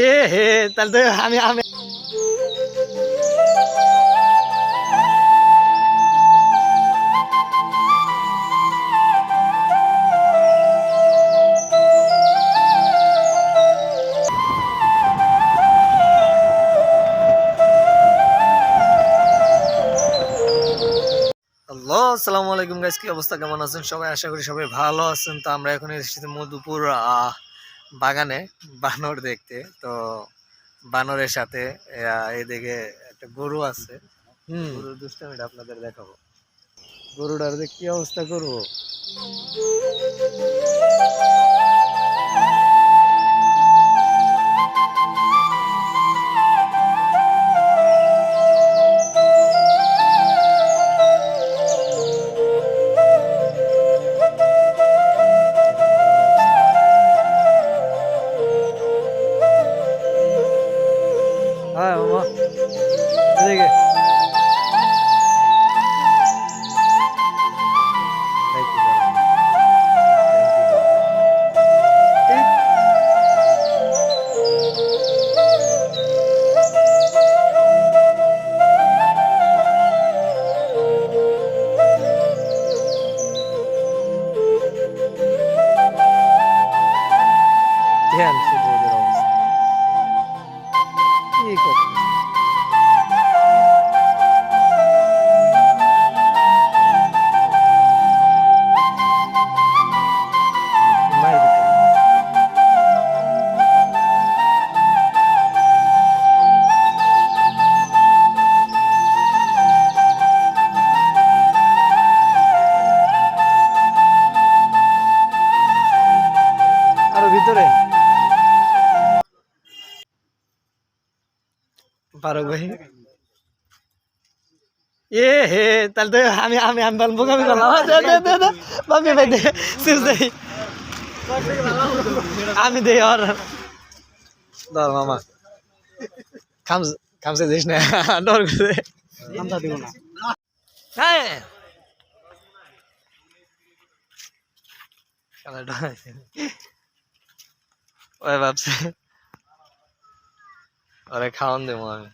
এ হে তাহলে তো আমি আমি হ্যালো আসসালামু আলাইকুম গাইজ কি অবস্থা? কেমন আছেন? সবাই আশা করি সবাই ভালো আছেন। তো আমরা এখন এসেছি মধুপুর আহ, বাগানে বানর দেখতে। তো বানরের সাথে এদিকে একটা গরু আছে। হুম। গরুর দুষ্টামিটা আপনাদের দেখাবো। গরুটার কি অবস্থা করব? はいほんま。出てけ。কি করছে ফারুক ভাই। এ হে তাহলে তো আমি আমি আমি বলব আমি দে বাপি ভাই দে আমি দে আর। ধর মামা। খামস খামসে দিস না। ডর করে। আমরা দিব না। হ্যাঁ কালারটা ওই ভাবছে। ওরে খাওয়ান দেবো আমি।